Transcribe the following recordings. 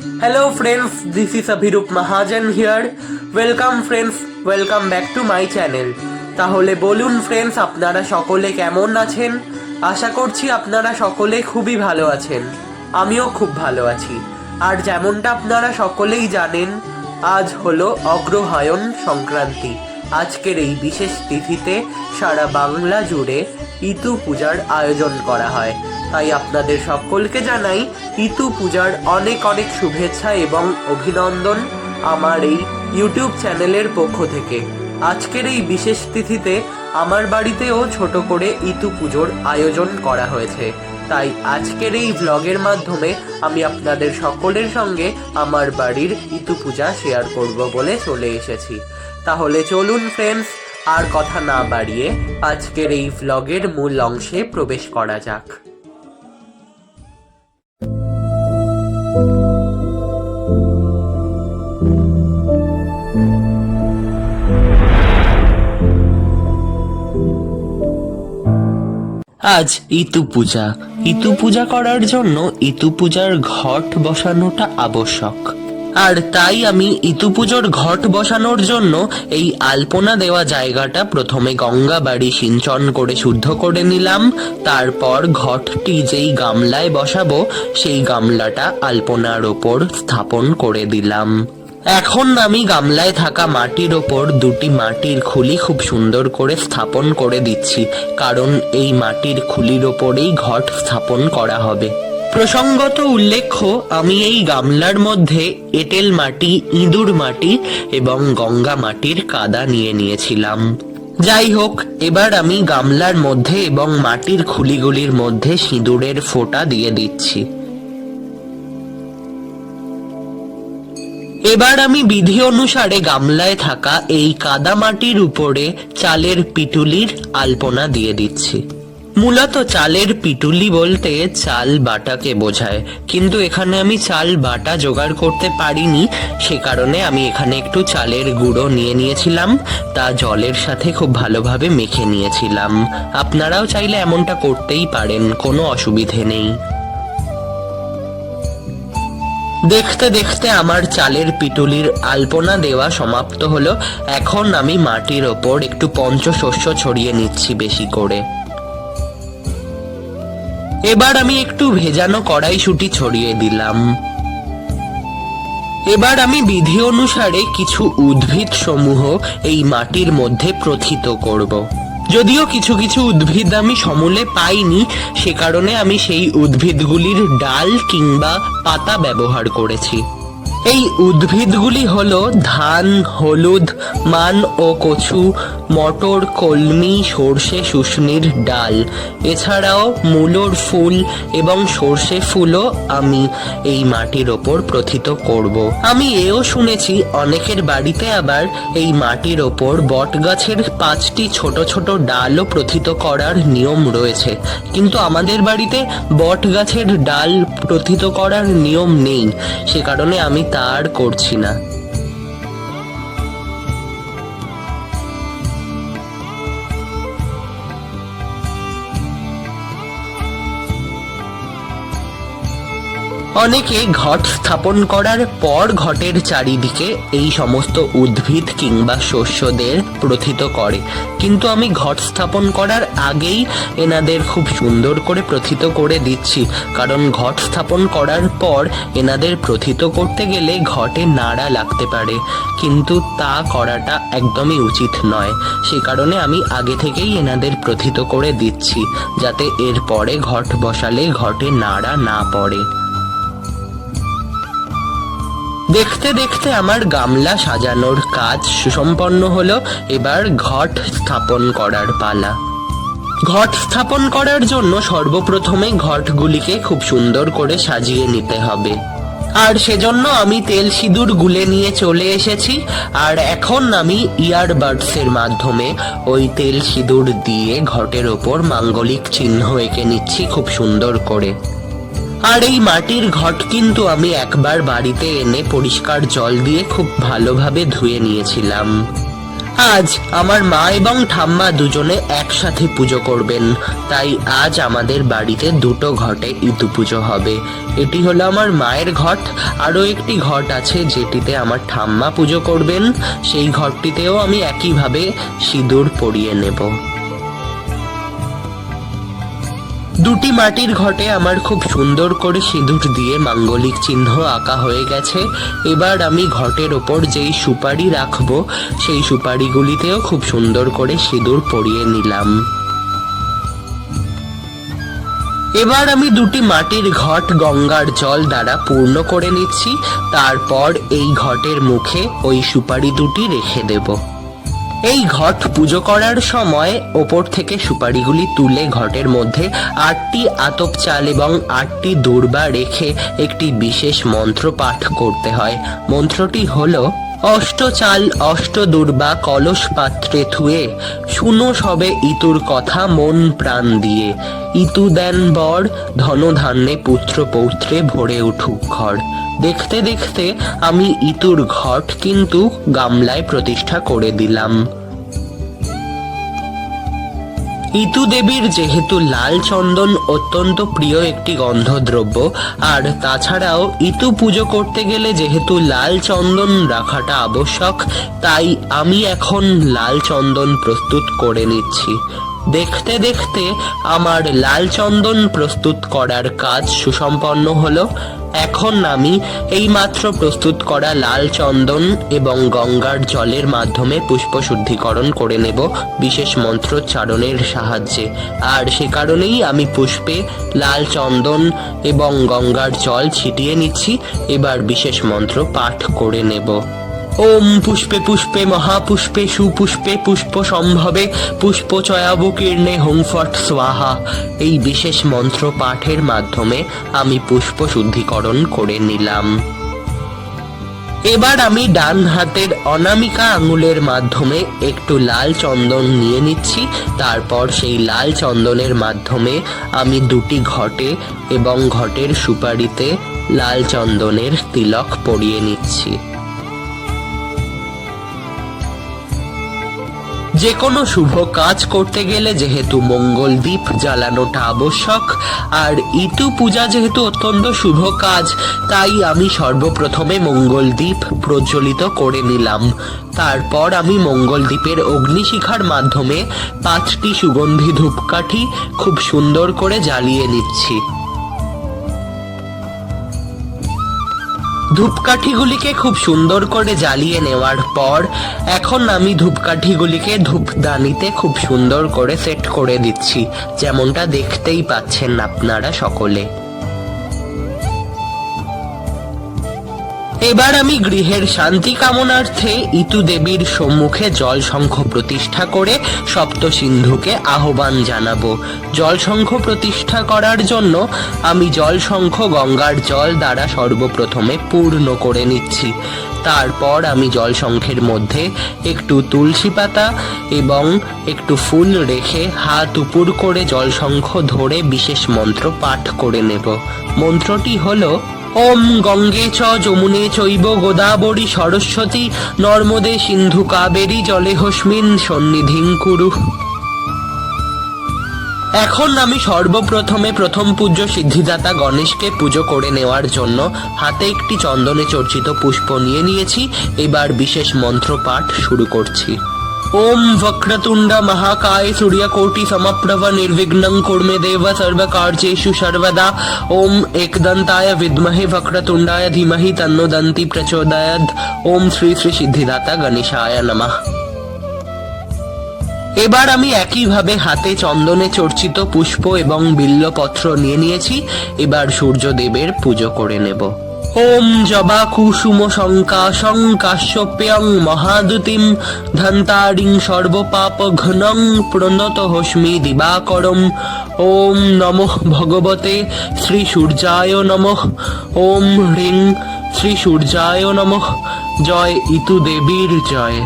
Hello friends, this is Abhirup Mahajan here. Welcome friends, welcome back to my channel. তাহলে বলুন friends আপনারা সকলে কেমন আছেন? আশা করছি আপনারা সকলে খুবই ভালো আছেন। আমিও খুব ভালো আছি। আর যেমনটা আপনারা সকলেই জানেন আজ হলো অগ্রহায়ণ সংক্রান্তি। আজকের এই বিশেষ তিথিতে সারা বাংলা জুড়ে ইতু পূজার আয়োজন করা হয়। তাই আপনাদের সকলকে জানাই ইতু পূজার অনেক অনেক শুভেচ্ছা এবং অভিনন্দন আমার এই ইউটিউব চ্যানেলের পক্ষ থেকে। আজকের এই বিশেষ তিথিতে আমার বাড়িতেও ছোট করে ইতু পুজোর আয়োজন করা হয়েছে। তাই আজকের এই ভ্লগের মাধ্যমে আমি আপনাদের সকলের সঙ্গে আমার বাড়ির ইতু পূজা শেয়ার করব বলে চলে এসেছি। তাহলে চলুন ফ্রেন্ডস আর কথা না বাড়িয়ে আজকের এই ভ্লগের মূল অংশে প্রবেশ করা যাক। আজ ইতু পূজা। ইতু পূজা করার জন্য ইতু পূজার ঘট বসানোটা আবশ্যক। আর তাই আমি ইতু পুজোর ঘট বসানোর জন্য এই আলপনা দেওয়া জায়গাটা প্রথমে গঙ্গা বাড়ি সিঞ্চন করে শুদ্ধ করে নিলাম। তারপর ঘটটি যেই গামলায় বসাবো, সেই গামলাটা আলপনার ওপর স্থাপন করে দিলাম। এখন আমি গামলায় থাকা মাটির ওপর দুটি মাটির খুলি খুব সুন্দর করে স্থাপন করে দিচ্ছি, কারণ এই মাটির খুলির ওপরেই ঘট স্থাপন করা হবে। প্রসঙ্গত উল্লেখ্য, আমি এই গামলার মধ্যে এঁটেল মাটি, ইঁদুর মাটি এবং গঙ্গা মাটির কাদা নিয়ে নিয়েছিলাম। যাই হোক, এবার আমি গামলার মধ্যে এবং মাটির খুলিগুলির মধ্যে সিঁদুরের ফোঁটা দিয়ে দিচ্ছি। এবার আমি বিধি অনুসারে গামলায় থাকা এই কাদামাটির উপরে চালের পিটুলির আলপনা দিয়ে দিচ্ছি। মূলত চালের পিটুলি বলতে চাল বাটাকে বোঝায়। কিন্তু এখানে আমি চাল বাটা জোগাড় করতে পারিনি, সে কারণে আমি এখানে একটু চালের গুঁড়ো নিয়ে নিয়েছিলাম, তা জলের সাথে খুব ভালোভাবে মেখে নিয়েছিলাম। আপনারাও চাইলে এমনটা করতেই পারেন, কোনো অসুবিধে নেই। দেখতে দেখতে আমার চালের পিটুলির আলপনা দেওয়া সমাপ্ত হলো, এখন আমি মাটির ওপর একটু পঞ্চশস্য ছড়িয়ে নিচ্ছি বেশি করে। এবার আমি একটু ভেজানো কড়াইশুটি ছড়িয়ে দিলাম। এবার আমি বিধি অনুসারে কিছু উদ্ভিদ সমূহ এই মাটির মধ্যে প্রথিত করব। যদিও কিছু কিছু উদ্ভিদ আমি সমূলে পাইনি, সে কারণে আমি সেই উদ্ভিদগুলির ডাল কিংবা পাতা ব্যবহার করেছি। এই উদ্ভিদগুলি হলো ধান, হলুদ, মান ও কচু, মটর, কলমি, সর্ষে শুষ্নির ডাল। এছাড়াও মূলোর ফুল এবং সর্ষে ফুলও আমি এই মাটির ওপর প্রথিত করব। আমি এও শুনেছি অনেকের বাড়িতে আবার এই মাটির ওপর বট গাছের পাঁচটি ছোট ছোট ডালও প্রথিত করার নিয়ম রয়েছে। কিন্তু আমাদের বাড়িতে বট গাছের ডাল প্রথিত করার নিয়ম নেই। সে কারণে আমি তা আর করছি না। অনেকে ঘট স্থাপন করার পর ঘটের চারিদিকে এই সমস্ত উদ্ভিদ কিংবা শস্যদের প্রথিত করে। কিন্তু আমি ঘট স্থাপন করার আগেই এনাদের খুব সুন্দর করে প্রথিত করে দিচ্ছি। কারণ ঘট স্থাপন করার পর এনাদের প্রথিত করতে গেলে ঘটে নাড়া লাগতে পারে। কিন্তু তা করাটা একদমই উচিত নয়। সে কারণে আমি আগে থেকেই এনাদের প্রথিত করে দিচ্ছি, যাতে এর পরে ঘট বসালে ঘটে নাড়া না পড়ে। দেখতে দেখতে আমার গামলা সাজানোর কাজ সুসম্পন্ন হলো, এবার ঘট স্থাপন করার পালা। ঘট স্থাপন করার জন্য সর্বপ্রথমে ঘটগুলিকে খুব সুন্দর করে সাজিয়ে নিতে হবে। আর সেজন্য আমি তেল সিঁদুর গুলে নিয়ে চলে এসেছি, আর এখন আমি ইয়ারবাডস এর মাধ্যমে ওই তেল সিঁদুর দিয়ে ঘটের ওপর মাঙ্গলিক চিহ্ন এঁকে নিচ্ছি খুব সুন্দর করে। আর এই মাটির ঘট কিন্তু আমি একবার বাড়িতে এনে পরিষ্কার জল দিয়ে খুব ভালোভাবে ধুয়ে নিয়েছিলাম। আজ আমার মা এবং ঠাম্মা দুজনে একসাথে পুজো করবেন। তাই আজ আমাদের বাড়িতে দুটো ঘটে ইতু পুজো হবে। এটি হলো আমার মায়ের ঘট, আরও একটি ঘট আছে যেটিতে আমার ঠাম্মা পুজো করবেন। সেই ঘরটিতেও আমি একইভাবে সিঁদুর পরিয়ে নেব। দুটি মাটির ঘটে আমার খুব সুন্দর করে সিঁদুর দিয়ে মাঙ্গলিক চিহ্ন আঁকা হয়ে গেছে। এবার আমি ঘটের ওপর যেই সুপারি রাখব, সেই সুপারিগুলিতেও খুব সুন্দর করে সিঁদুর পরিয়ে নিলাম। এবার আমি দুটি মাটির ঘট গঙ্গার জল দ্বারা পূর্ণ করে নিচ্ছি। তারপর এই ঘটের মুখে ওই সুপারি দুটি রেখে দেবো। এই ঘট পুজো করার সময় ওপর থেকে সুপারিগুলি তুলে ঘটের মধ্যে আটটি আতপ চাল এবং আটটি দূর্বা রেখে একটি বিশেষ মন্ত্র পাঠ করতে হয়। মন্ত্রটি হলো অষ্ট অষ্টদুর্বা অষ্ট দুর্বা কলস পাত্রে থুয়ে, শুনো সবে ইতুর কথা মন প্রাণ দিয়ে। ইতু দেন বর ধন ধান্যে পুত্র পৌত্রে ভরে উঠুক ঘর। দেখতে দেখতে আমি ইতুর ঘট কিন্তু গামলায় প্রতিষ্ঠা করে দিলাম। ইতু দেবীর যেহেতু লাল চন্দন অত্যন্ত প্রিয় একটি গন্ধদ্রব্য, আর তাছাড়াও ইতু পুজো করতে গেলে যেহেতু লাল চন্দন রাখাটা আবশ্যক, তাই আমি এখন লাল চন্দন প্রস্তুত করে নিচ্ছি। দেখতে দেখতে আমার লাল চন্দন প্রস্তুত করার কাজ সুসম্পন্ন হলো। এখন আমি এই মাত্র প্রস্তুত করা লাল চন্দন এবং গঙ্গার জলের মাধ্যমে পুষ্প শুদ্ধিকরণ করে নেব বিশেষ মন্ত্রোচ্চারণের সাহায্যে। আর সে কারণেই আমি পুষ্পে লাল চন্দন এবং গঙ্গার জল ছিটিয়ে নিচ্ছি। এবার বিশেষ মন্ত্র পাঠ করে নেব। ওম পুষ্পে পুষ্পে মহাপুষ্পে সুপুষ্পে পুষ্প সম্ভবে, পুষ্প চয়াবকীর্ণে হোমফট স্বাহা। এই বিশেষ মন্ত্র পাঠের মাধ্যমে আমি পুষ্প শুদ্ধিকরণ করে নিলাম। এবার আমি ডান হাতের অনামিকা আঙুলের মাধ্যমে একটু লাল চন্দন নিয়ে নিচ্ছি। তারপর সেই লাল চন্দনের মাধ্যমে আমি দুটি ঘটে এবং ঘটের সুপারিতে লাল চন্দনের তিলক পরিয়ে নিচ্ছি। যে কোনো শুভ কাজ করতে গেলে যেহেতু মঙ্গল দ্বীপ জ্বালানোটা আবশ্যক, আর ইতু পূজা যেহেতু অত্যন্ত শুভ কাজ, তাই আমি সর্বপ্রথমে মঙ্গল দ্বীপ প্রজ্বলিত করে নিলাম। তারপর আমি মঙ্গল দ্বীপের অগ্নিশিখার মাধ্যমে পাঁচটি সুগন্ধি ধূপকাঠি খুব সুন্দর করে জ্বালিয়ে নিচ্ছি। ধূপকাঠিগুলিকে খুব সুন্দর করে জ্বালিয়ে নেওয়ার পর এখন আমি ধূপকাঠিগুলিকে ধূপদানিতে খুব সুন্দর করে সেট করে দিচ্ছি। যেমনটা দেখতেই পাচ্ছেন আপনারা সকলে। এবার আমি গৃহের শান্তি কামনার্থে ইতু দেবীর সম্মুখে জল শঙ্খ প্রতিষ্ঠা করে সপ্ত সিন্ধুকে আহ্বান জানাব। জল শঙ্খ প্রতিষ্ঠা করার জন্য আমি জল শঙ্খ গঙ্গার জল দ্বারা সর্বপ্রথমে পূর্ণ করে নিচ্ছি। তারপর আমি জল শঙ্খের মধ্যে একটু তুলসী পাতা এবং একটু ফুল রেখে হাত উপর করে জল শঙ্খ ধরে বিশেষ মন্ত্র পাঠ করে নেব। মন্ত্রটি হলো ওম গঙ্গে চ যমুনে চৈব গোদাবরী সরস্বতী, নর্মদে সিন্ধু কাবেরী জলে হস্মিন সন্নিধিং কুরু। এখন আমি সর্বপ্রথমে প্রথম পূজ্য সিদ্ধিদাতা গণেশকে পুজো করে নেওয়ার জন্য হাতে একটি চন্দনে চর্চিত পুষ্প নিয়ে নিয়েছি। এবার বিশেষ মন্ত্র পাঠ শুরু করছি। ওম বক্রতুণ্ড মহাকায় সূর্যকোটি সমপ্রভ নির্বিঘ্नं কুর্মে দেব সর্বকার্যেষু সর্বদা ওম একদন্তায় বিদ্মহে বক্রতুণ্ডায় ধীমহি তন্নো দন্তি প্রচোদয়াৎ ওম শ্রী শ্রী সিদ্ধিদাতা গণেশায় নমঃ এবার আমি একইভাবে হাতে চন্দনে চর্চিত পুষ্প এবং বিল্লপত্র নিয়ে নিয়েছি। এবার সূর্যদেবের পুজো করে নেব। জবা কুসুম শঙ্কাশং কাশ্যপ্যং মহাদুতিম ধন্তারিং সর্বপাপ ঘনং প্রণত হস্মি দিবাকরম ওম নমঃ ওম হ্রিং শ্রী সূর্যায় নমঃ জয় ইতু দেবীর জয়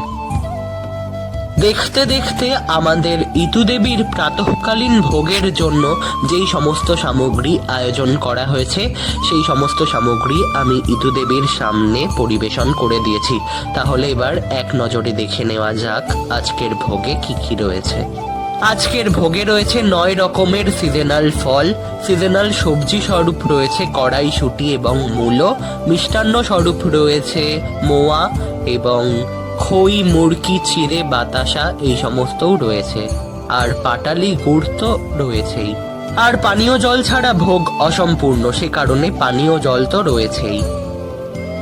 দেখতে দেখতে আমাদের ইতুদেবীর প্রাতঃকালীন ভোগের জন্য যেই সমস্ত সামগ্রী আয়োজন করা হয়েছে, সেই সমস্ত সামগ্রী আমি ইতুদেবীর সামনে পরিবেশন করে দিয়েছি। তাহলে এবার এক নজরে দেখে নেওয়া যাক আজকের ভোগে কি কি রয়েছে। আজকের ভোগে রয়েছে নয় রকমের সিজনাল ফল। সিজনাল সবজি স্বরূপ রয়েছে কড়াইশুঁটি এবং মূলো। মিষ্টান্ন স্বরূপ রয়েছে মোয়া এবং খই মুরকি চিড়ে, বাতাসা, এই সমস্তও রয়েছে। আর পাটালি গুড় তো রয়েছেই। আর পানীয় জল ছাড়া ভোগ অসম্পূর্ণ, সে কারণে পানীয় জল তো রয়েছেই।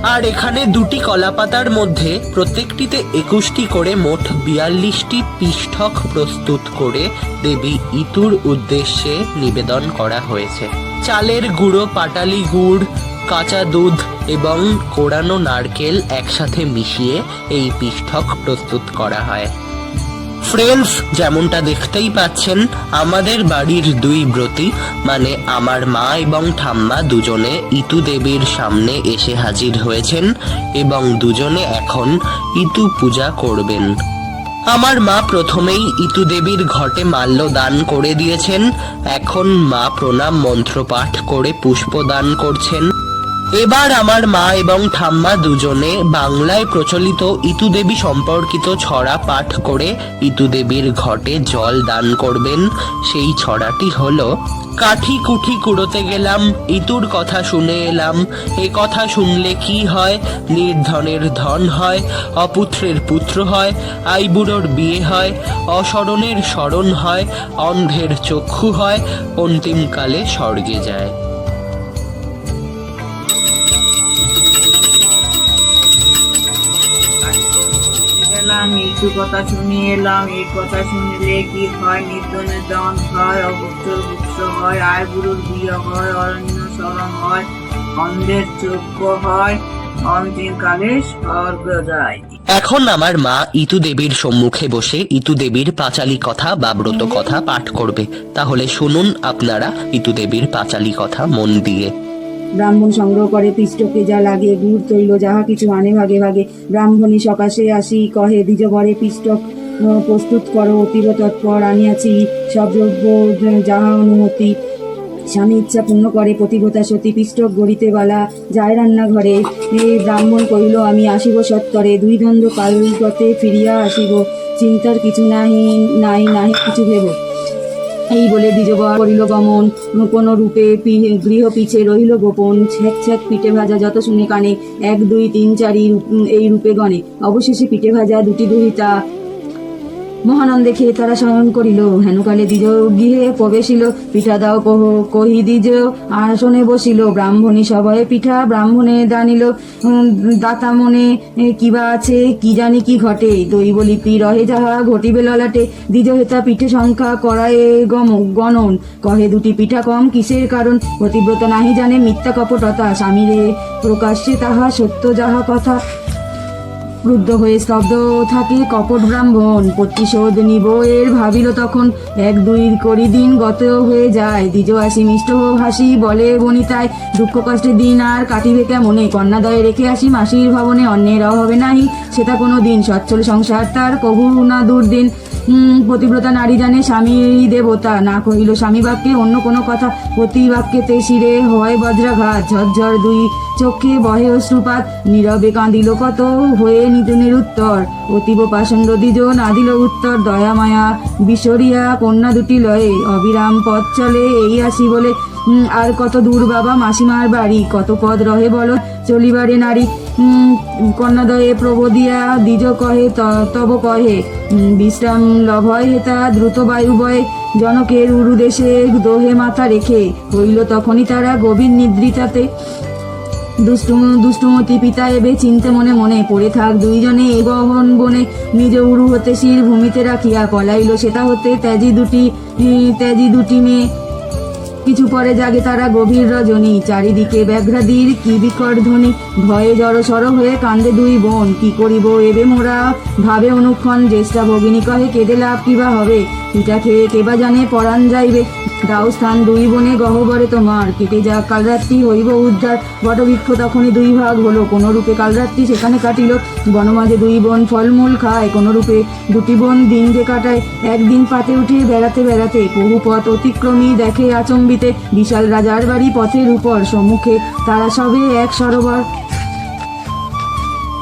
আর এখানে দুটি কলাপাতার মধ্যে প্রত্যেকটিতে একুশটি করে মোট বিয়াল্লিশটি পিষ্ঠক প্রস্তুত করে দেবী ইতুর উদ্দেশ্যে নিবেদন করা হয়েছে। চালের গুঁড়ো, পাটালি গুড় কাঁচা দুধ এবং কোড়ানো নারকেল একসাথে মিশিয়ে এই পিষ্ঠক প্রস্তুত করা হয়। ফ্রেন্ডস, যেমনটা দেখতেই পাচ্ছেন, আমাদের বাড়ির দুই ব্রতী মানে আমার মা এবং ঠাম্মা, দুজনে ইতু দেবীর সামনে এসে হাজির হয়েছেন এবং দুজনে এখন ইতু পূজা করবেন। আমার মা প্রথমেই ইতু দেবীর ঘটে মাল্য দান করে দিয়েছেন। এখন মা প্রণাম মন্ত্র পাঠ করে পুষ্প দান করছেন। এবার আমার মা এবং ঠাম্মা দুজনে বাংলায় প্রচলিত ইতুদেবী সম্পর্কিত ছড়া পাঠ করে ইতুদেবীর ঘটে জল দান করবেন। সেই ছড়াটি হল, কাঠি কুঠি কুড়োতে গেলাম, ইতুর কথা শুনে এলাম। এ কথা শুনলে কি হয়? নির্ধনের ধন হয়, অপুত্রের পুত্র হয়, আইবুড়োর বিয়ে হয় অসরণের স্মরণ হয়, অন্ধের চক্ষু হয়, অন্তিমকালে স্বর্গে যায়। গেলাম একটু কথা শুনে এলাম, এই কথা শুনলে কি হয়? নির্জনের দন হয় অপুত্র পুত্র হয় আয় বুড়োর বিয়ে হয়, অরণ্য স্মরণ হয়, অন্ধের চোখ হয়, অন্তিমকালে স্বর্গ যায়। এখন আমার মা ইতু দেবীর সম্মুখে বসে ইতু দেবীর পাঁচালী কথা বা ব্রত কথা পাঠ করবে। তাহলে শুনুন আপনারা ইতু দেবীর পাঁচালী কথা মন দিয়ে। ব্রাহ্মণ সংগ্রহ করে পিষ্টকে যা লাগে গুড় তৈল যাহা কিছু আনে ভাগে ভাগে। ব্রাহ্মণী সকাশে আসি, কহে দ্বিজ ঘরে পিষ্টক প্রস্তুত করো, অতীব তৎপর আনিয়াছি সব দ্রব্য যাহা অনুমতি। স্বামী ইচ্ছা পূর্ণ করে প্রতিভতা সতী পিষ্টক গড়িতে বালা, যায় রান্নাঘরে। ব্রাহ্মণ কহিল, আমি আসিব সত্তরে, দুই দ্বন্দ্ব কালগতে ফিরিয়া আসিব। চিন্তার কিছু নাহি, নাই, নাহি, কিছু ভেব। এই বলে দ্বিজবর করিল গমন। কোন রূপে গৃহ পিছে রহিল গোপন। ছ্যাক ছ্যাক পিঠে ভাজা যত শুনে কানে। এক, দুই, তিন, চারি এই রূপে গণে। অবশেষে পিঠে ভাজা দুটি দুহিতা। মহানন্দে খেয়ে তারা শয়ন করিল। হেনুকালে দ্বিজ গৃহে প্রবেশিল, পিঠা দাও কহ, কহি দ্বিজ। আসনে বসিল, ব্রাহ্মণী সভয়ে পিঠা ব্রাহ্মণে দানিল। দাতা মনে কিবা আছে, কি জানি কি ঘটে। দৈব লিপি রহে যাহা ঘটিবে ললাটে। দ্বিজ হেতা পিঠে সংখ্যা করায়ে গম, গণন। কহে দুটি পিঠা কম, কিসের কারণ? প্রতিব্রত নাহি জানে মিথ্যা কপটতা। স্বামীরে প্রকাশ্যে তাহা সত্য যাহা কথা। ক্রুদ্ধ হয়ে স্তব্ধ থাকে কপট ব্রাহ্মণ। প্রতিশোধ নিব এর ভাবিল তখন। এক দুই করি দিন গত হয়ে যায়। দ্বিজ আসি মিষ্ট হাসি বলে বনিতায় দুঃখ কষ্টের দিন আর কাটিবে কেমনে? কন্যাদয়ে রেখে আসি মাসির ভবনে অন্যের অভাবে নাহি। সেটা কোনো দিন। সচ্ছল সংসার তার কভু না দুর্দিন উম, পতিব্রতা নারী জানে স্বামী দেবতা। না কহিল স্বামী বাক্যে অন্য কোনো কথা। প্রতি বাক্যেতে শিরে হয় বজ্রাঘাত। ঝরঝর দুই চোখে বহে অশ্রুপাত, নীরবে কাঁদিল কত হয়ে নিতুনের উত্তর। অতীব পাষণ্ড দ্বিজন আদিল উত্তর দয়া মায়া বিশরিয়া কন্যা দুটি লয়ে। অবিরাম পথ চলে, এই আসি বলে আর কত দূর বাবা মাসিমার বাড়ি? কত পদ রহে বলো, চলিবারে নারী? কন্যাদয়ে প্রবোদিয়া দ্বিজ কহে তব কহে। বিশ্রাম লভয় হেতা দ্রুত বায়ু বয়ে, জনকের উরুদেশে দোহে মাথা রেখে। হইল তখনই তারা গভীর নিদ্রিতাতে। দুষ্টুম দুষ্টুমতি পিতা এবে চিনতে মনে মনে পড়ে থাক দুইজনে এ গহন বনে। নিজ উরু হতে শির ভূমিতে রাখিয়া পলাইল সেটা হতে ত্যাজি দুটি ত্যাজি দুটি মেয়ে। কিছু পরে জাগে তারা গভীর রজনী, চারিদিকে ব্যাঘ্রাদির কি বিকট ধ্বনি। ভয়ে জড়সড় হয়ে কান্দে দুই বোন, কি করিব এবে মোরা? ভাবে অনুক্ষণ জ্যেষ্ঠা ভগিনী কহে, কেঁদে লাভ কিবা হবে? পিঠা খেয়ে কেবা জানে পরাণ যাইবে। দাও স্থান দুই বনে গহ্বরে তোমার। কেটে যা কালরাত্রি হইব উদ্ধার। বটবৃক্ষ তখনই দুই ভাগ হলো। কোনো রূপে কালরাত্রি সেখানে কাটিল। বনমাঝে দুই বোন ফলমূল খায়। কোনো রূপে দুটি বোন দিন যে কাটায়। একদিন পাতে উঠে বেড়াতে বেড়াতে বহু পথ অতিক্রমী দেখে আচম্বিতে। বিশাল রাজার বাড়ি পথের উপর। সম্মুখে তারা সবে এক সরোবর।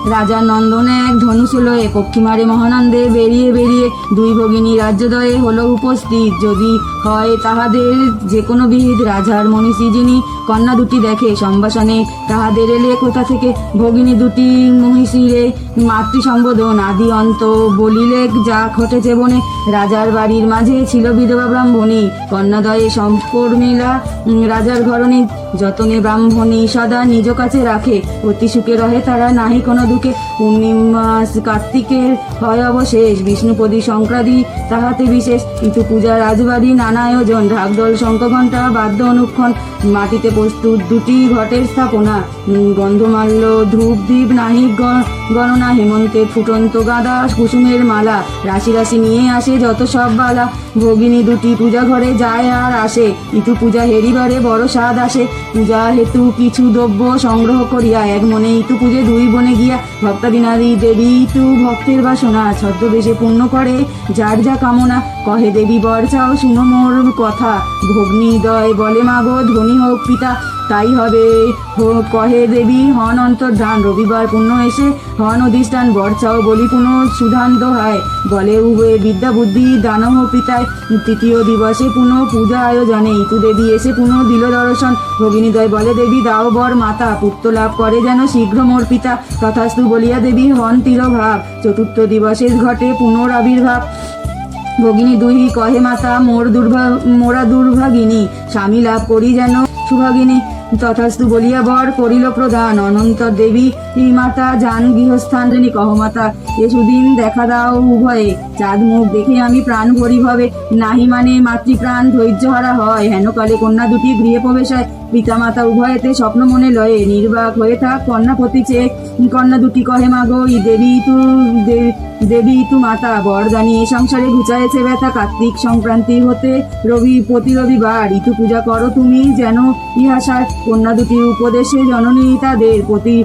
রাজা নন্দনে এক ধনুষ লয়ে পক্ষিমারে মহানন্দে বেরিয়ে বেরিয়ে দুই ভগিনী রাজ্যদয়ে হলো উপস্থিত। যদি হয় তাহাদের যে কোনো বিহিত রাজার মনীষী যিনি কন্যা দুটি দেখে সম্ভাষণে, তাহাদের এলে কোথা থেকে ভগিনী দুটি মহিষীরে মাতৃ সম্বোধন আদি অন্ত বলিলে যা ঘটেছে বনে? রাজার বাড়ির মাঝে ছিল বিধবা ব্রাহ্মণী। কন্যাদয়ে সম্পর্মিলা রাজার ঘরণী যতনে ব্রাহ্মণী সদা নিজ কাছে রাখে, অতি সুখে রহে তারা, নাহি কোনো দুঃখে। পূর্ণিমাস কার্তিকের হয় অবশেষ, বিষ্ণুপদী সংক্রান্তি তাহাতে বিশেষ। কিন্তু পূজা রাজবাড়ি নানা আয়োজন ঢাকদল শঙ্খঘণ্টা, বাদ্য অনুক্ষণ, মাটিতে প্রস্তুত দুটি ঘটের স্থাপনা। গন্ধমাল্য, ধূপ দ্বীপ নাহি গণনা, হেমন্তের ফুটন্ত গাঁদা কুসুমের মালা। রাশি রাশি নিয়ে আসে যত সব বালা। ভগিনী দুটি পূজা ঘরে যায় আর আসে। ইতু পূজা হেরিবারে বড় স্বাদ আসে। পূজা হেতু কিছু দ্রব্য সংগ্রহ করিয়া এক মনে ইতু পুজে দুই বনে গিয়া ভক্তাদিনাদি দেবী ইতু ভক্তের বাসনা ছদ্মবেশে পূর্ণ করে। যার যা কামনা, কহে দেবী, বর চাও শুনো মোর কথা। ভগ্নিদয় বলে মাগো, ধনী হোক পিতা। তাই হবে। হো- কহে দেবী, হন অন্তর্ধান, রবিবার পুণ্য এসে হন অধিষ্ঠান বর্ষাও বলি পুনঃ সুধান্ত হয় বলে উভয়ে বিদ্যা বুদ্ধি, দানব পিতায়, তৃতীয় দিবসে পুনঃ পূজা আয়োজনে, ইতু দেবী এসে পুনঃ দিল দর্শন। ভগিনীদয় বলে, দেবী, দাও বর মাতা, পুত্র লাভ করে যেন শীঘ্র মোর পিতা। তথাস্তু বলিয়া দেবী, হন তিরভাব, চতুর্থ দিবসে ঘটে পুনরাবির্ভাব। ভগিনী দুই কহে, মাতা, মোর দুর্ভা, মোরা দুর্ভাগিনী, স্বামী লাভ করি যেন সুভাগিনী। তথাস্তু বলিয়া বর করিল প্রদান অনন্ত দেবী মাতা যান গৃহস্থান কহমাতা কহ মাতা এ দেখা দাও উভয়ে। চাঁদ মুখ দেখে আমি প্রাণ ভরি ভাবে নাহি মানে মাতৃপ্রাণ ধৈর্য হারা হয়। হেন কালে কন্যা দুটি গৃহে প্রবেশ হয় পিতা মাতা উভয়েতে স্বপ্ন মনে লয়ে, নির্বাক হয়ে থাক কন্যা পতি চেয়ে। কন্যা দুটি কহে, মাগো, ই দেবী তু দেবী তু মাতা বরদানি এ সংসারে ঘুচায়েছে ব্যথা। কার্তিক সংক্রান্তি হতে রবি, প্রতি রবিবার ঋতু পূজা করো তুমি যেন ইহাসার কন্যা দুটির উপদেশে জননী তাদের। প্রতি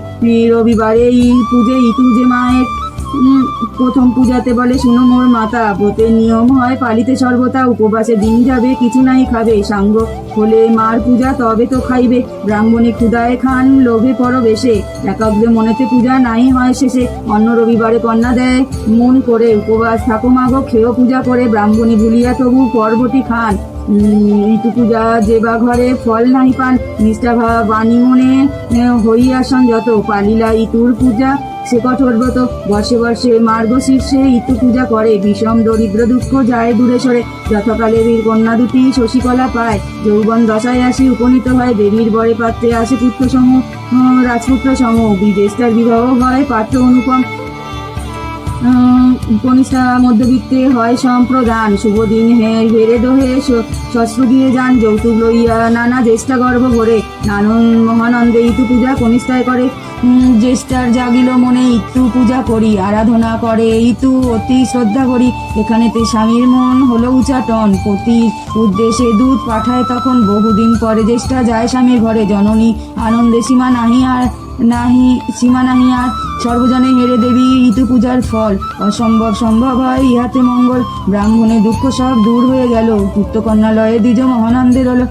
রবিবারে এই পুজে ইতু যে মায়ের প্রথম পূজাতে বলে শুনো মোর মাতা ব্রতের নিয়ম হয় পালিতে সর্বতা উপবাসে দিন যাবে কিছু নাই খাবে সাঙ্গ হলে মার পূজা তবে তো খাইবে। ব্রাহ্মণী ক্ষুদায় খান লোভে পরবেশে। একাগ্রে মনেতে পূজা নাই হয় শেষে। অন্য রবিবারে কন্যা দেয় মন করে উপবাস থাকো মাগো খেয়েও পূজা করে। ব্রাহ্মণী ভুলিয়া তবু পর্বটি খান। ঋতু পূজা যে বা ঘরে ফল নাই পান। নিষ্ঠা ভাব বাণী মনে আহ, হইয়া যত। পালিলা ইতুর পূজা সে কঠোর ব্রত বর্ষে বর্ষে মার্গ শীর্ষে ইতু পূজা করে, বিষম দরিদ্র দুঃখ যায় দূরে সরে। যথাকালে বীর কন্যা দুটি শশীকলা পায়, যৌবন দশায় আসি উপনীত হয়, দেবীর বরে পাত্রে আসে পুত্র সম রাজপুত্র সম বিদেশটার বিবাহ হয় পাত্র অনুপম। কনিষ্ঠা মধ্যবিত্তে হয় সম্প্রদান। শুভ দিন হে হেরে দোহে শস্ত্র দিয়ে যান যৌতুক লইয়া নানা জ্যেষ্ঠা গর্ব ভরে। নানন মহানন্দে ইতু পূজা কনিষ্ঠায় করে। জ্যেষ্ঠার জাগিল মনে ইতু পূজা করি। আরাধনা করে ইতু অতি শ্রদ্ধা করি। এখানেতে স্বামীর মন হলো উচাটন। পতি উদ্দেশ্যে দুধ পাঠায় তখন। বহুদিন পরে জ্যেষ্ঠা যায় স্বামীর ঘরে। জননী আনন্দে সীমা নাহি আর নাহি সীমা নাহি আর সর্বজনে হেরে দেবী ঋতু পূজার ফল। অসম্ভব সম্ভব হয়, ইহাতে মঙ্গল। ব্রাহ্মণের দুঃখ সব দূর হয়ে গেল। পুত্র কন্যালয়ে দ্বিজ মহানন্দের হলো।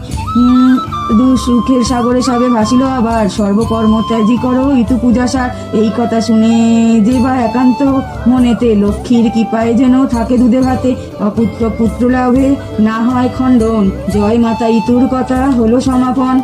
দু সুখের সাগরে সবে ভাসিল আবার। সর্বকর্ম ত্যাজি করো ঋতু পূজা সার। এই কথা শুনে যে বা একান্ত মনেতে লক্ষ্মীর কৃপায় যেন থাকে দুধে ভাতে। অপুত্র পুত্র লাভে না হয় খণ্ডন। জয় মাতা ইতুর কথা হলো সমাপন।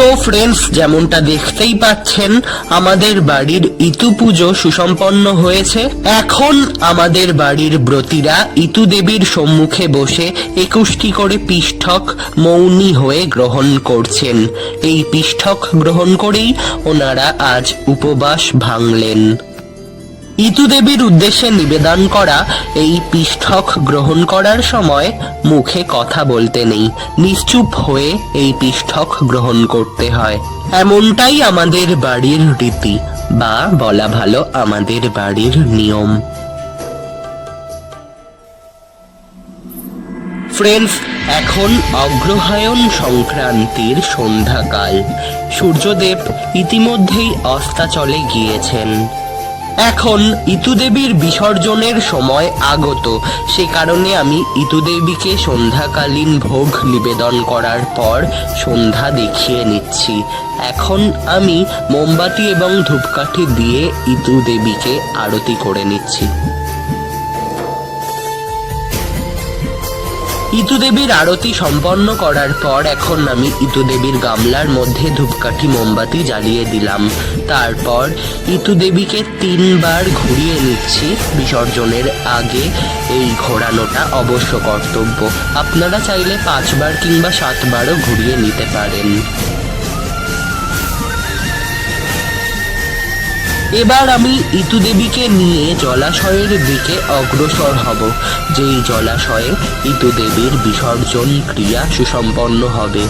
সো ফ্রেন্ডস যেমনটা দেখতেই পাচ্ছেন, আমাদের বাড়ির ইতু পুজো সুসম্পন্ন হয়েছে। এখন আমাদের বাড়ির ব্রতীরা ইতু দেবীর সম্মুখে বসে একুশটি করে পিষ্ঠক মৌনী হয়ে গ্রহণ করছেন। এই পিষ্ঠক গ্রহণ করেই ওনারা আজ উপবাস ভাঙলেন। ইতু দেবীর উদ্দেশ্যে নিবেদন করা, এই পিষ্ঠক গ্রহণ করার সময় মুখে কথা বলতে নেই। নিশ্চুপ হয়ে এই পিষ্ঠক গ্রহণ করতে হয়। এমনটাই আমাদের বাড়ির রীতি, বা বলা ভালো আমাদের বাড়ির নিয়ম। ফ্রেন্ডস এখন অগ্রহায়ণ সংক্রান্তির সন্ধ্যাকাল। সূর্যদেব ইতিমধ্যেই অস্তাচলে গিয়েছেন। এখন ইতুদেবীর বিসর্জনের সময় আগত। সে কারণে আমি ইতুদেবীকে সন্ধ্যাকালীন ভোগ নিবেদন করার পর সন্ধ্যা দেখিয়ে নিচ্ছি। এখন আমি মোমবাতি এবং ধূপকাঠি দিয়ে ইতুদেবীকে আরতি করে নিচ্ছি। ইতুদেবীর আরতি সম্পন্ন করার পর এখন আমি ইতুদেবীর গামলার মধ্যে ধূপকাঠি মোমবাতি জ্বালিয়ে দিলাম। তারপর ইতুদেবীকে তিনবার ঘুরিয়ে নিচ্ছি বিসর্জনের আগে এই ঘোরানোটা অবশ্য কর্তব্য। আপনারা চাইলে পাঁচবার কিংবা সাতবারও ঘুরিয়ে নিতে পারেন। এবার আমি ইতুদেবীকে নিয়ে জলাশয়ের দিকে অগ্রসর হব। যেই জলাশয়ে ইতুদেবীর বিসর্জন ক্রিয়া সুসম্পন্ন হবে।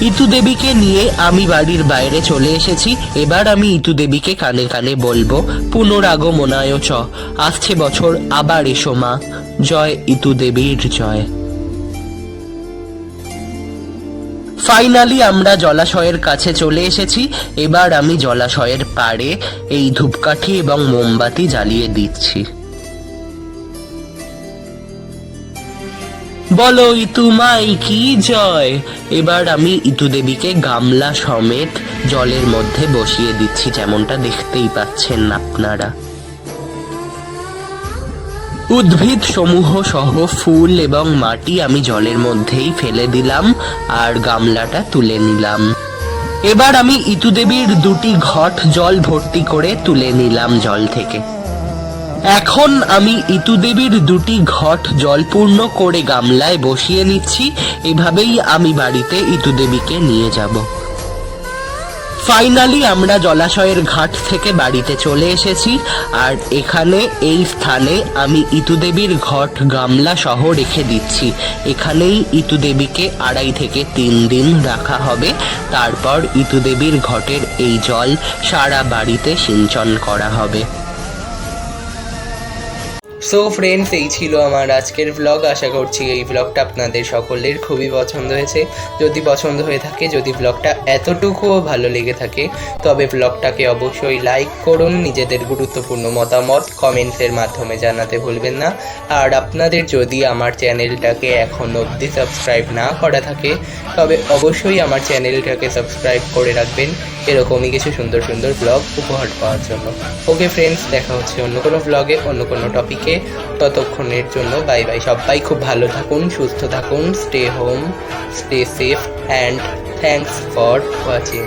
ইতুদেবীকে নিয়ে আমি বাড়ির বাইরে চলে এসেছি। এবার আমি ইতুদেবীকে কানে কানে বলব, পুনরাগমনায় চ। আসছে বছর, আবার এসো মা। জয় ইতুদেবীর জয়। ফাইনালি আমরা জলাশয়ের কাছে চলে এসেছি। এবার আমি জলাশয়ের পাড়ে এই ধূপকাঠি এবং মোমবাতি জ্বালিয়ে দিচ্ছি। বলো ইতুমাই কি জয়? এবার আমি ইতু দেবীকে গামলা সমেত জলের মধ্যে বসিয়ে দিচ্ছি, যেমনটা দেখতেই পাচ্ছেন আপনারা। উদ্ভিদ সমূহ সহ ফুল এবং মাটি আমি জলের মধ্যেই ফেলে দিলাম আর গামলাটা তুলে নিলাম। এবার আমি ইতুদেবীর দুটি ঘট জল ভর্তি করে তুলে নিলাম জল থেকে। এখন আমি ইতুদেবীর দুটি ঘট জলপূর্ণ করে গামলায় বসিয়ে নিচ্ছি। এভাবেই আমি বাড়িতে ইতুদেবীকে নিয়ে যাব। ফাইনালি আমরা জলাশয়ের ঘাট থেকে বাড়িতে চলে এসেছি। আর এখানে, এই স্থানে আমি ইতুদেবীর ঘট গামলা সহ রেখে দিচ্ছি। এখানেই ইতুদেবীকে আড়াই থেকে তিন দিন রাখা হবে। তারপর ইতুদেবীর ঘটের এই জল সারা বাড়িতে সিঞ্চন করা হবে। সো ফ্রেন্ডস এই ছিল আমার আজকের ব্লগ আশা করছি এই ব্লগটা আপনাদের সকলের খুবই পছন্দ হয়েছে। যদি পছন্দ হয়ে থাকে, যদি ব্লগটা এতটুকুও ভালো লেগে থাকে, তবে ব্লগটাকে অবশ্যই লাইক করুন। নিজেদের গুরুত্বপূর্ণ মতামত কমেন্টসের মাধ্যমে জানাতে ভুলবেন না। আর আপনাদের যদি আমার চ্যানেলটাকে এখন অবধি সাবস্ক্রাইব না করা থাকে, তবে অবশ্যই আমার চ্যানেলটাকে সাবস্ক্রাইব করে রাখবেন। এরকমই কিছু সুন্দর সুন্দর ব্লগ উপহার পাওয়ার জন্য। ওকে ফ্রেন্ডস দেখা হচ্ছে অন্য কোনো ব্লগে অন্য কোনো টপিকে ততক্ষণের জন্য বাই বাই। সবাই খুব ভালো থাকুন, সুস্থ থাকুন stay home stay safe and thanks for watching